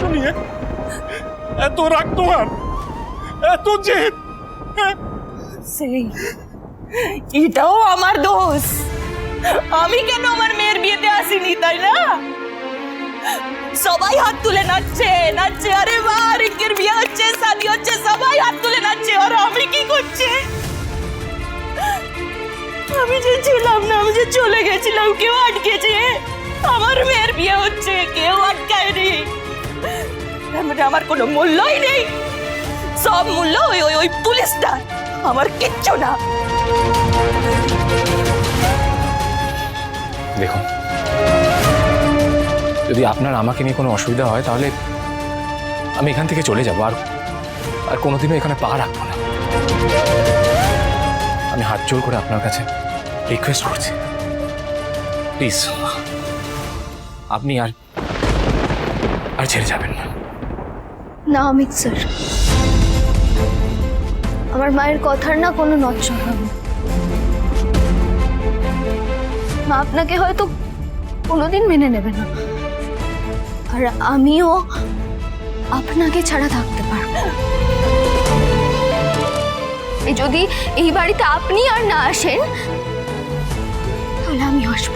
শুনিয়ে এত রাগ তোমার, এত জেদ হ্যাঁ? সেই, এটাও আমার দোষ। আমি কেন আমার মেয়ের বিয়েতে আসিনি, তাই না? সবাই হাত তুলে নাচছে নাচছে, আরে বাহ রিঙ্কের বিয়ে হচ্ছে শাদি হচ্ছে, সবাই হাত তুলে নাচছে, আর আমি কি করছি? আমি যে ছিলাম না, আমি যে চলে গেছিলাম, কেউ আটকেছে, আমার মেয়ের বিয়ে হচ্ছে, কেউ মানে আমার কোনো মূল্যই নেই। সব মূল্য ওই ওই ওই পুলিশটা আমার কিচ্ছু না। দেখুন যদি আপনার আমাকে নিয়ে কোনো অসুবিধা হয়, তাহলে আমি এখান থেকে চলে যাব, আর আর কোনোদিনও এখানে পা রাখব না। আমি হাত জোর করে আপনার কাছে রিকোয়েস্ট করছি। প্লিজ আপনি আর আর ছেড়ে যাবেন না। না, অমিত স্যার। আমার মায়ের কথার না কোনো নচ্চর হবে মা আপনাকে হয়তো কোনোদিন মেনে নেবে না। আর আমিও আপনাকে ছাড়া থাকতে পারব যদি এই বাড়িতে আপনি আর না আসেন, তাহলে আমি আসব।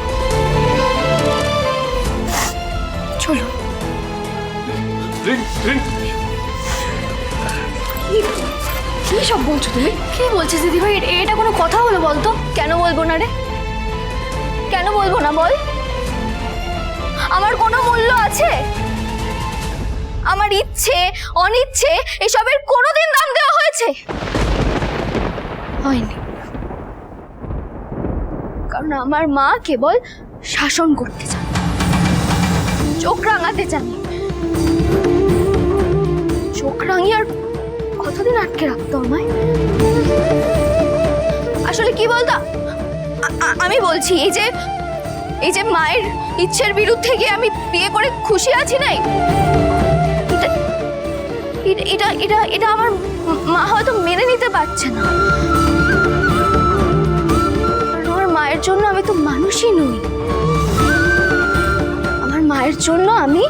চলো কি সব বলছো, তুমি কি বলছিস দিদি ভাই? এটা কোনো কথা হলো বলতো? কেন বলব না রে? কেন বলব না বল? আমার কোনো মূল্য আছে? আমার ইচ্ছে, অনিচ্ছে, এসবের কোনোদিন দাম দেওয়া হয়েছে? হয়নি। কারণ আমার মা কেবল শাসন করতে চান। চোখ রাঙাতে চান। চোখ রাঙিয়ে আর কতদিন আটকে রাখতো আমায়? আসলে কি বলতো? আমি বলছি, এই যে এই যে মায়ের ইচ্ছের বিরুদ্ধে গিয়ে আমি বিয়ে করে খুশি আছি নাই? এটা- এটা- এটা আমার মা হয়তো মেনে নিতে পারছে না। আমার মায়ের জন্য আমি তো মানুষই নই। আমার মায়ের জন্য আমি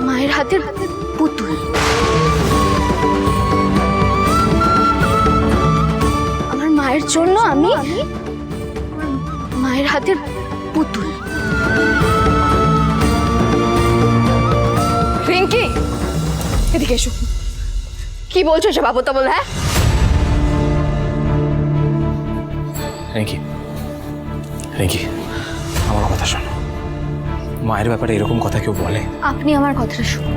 মায়ের হাতের হাতের পুতুল। আমি মায়ের হাতের পুতুল। রিঙ্কি এদিকে এসো। কি বলছো সে বাবু বল হ্যাঁ? রিঙ্কি রিঙ্কি আমার কথা শোনো। মায়ের ব্যাপারে এরকম কথা কেউ বলে? আপনি আমার কথাটা শুনুন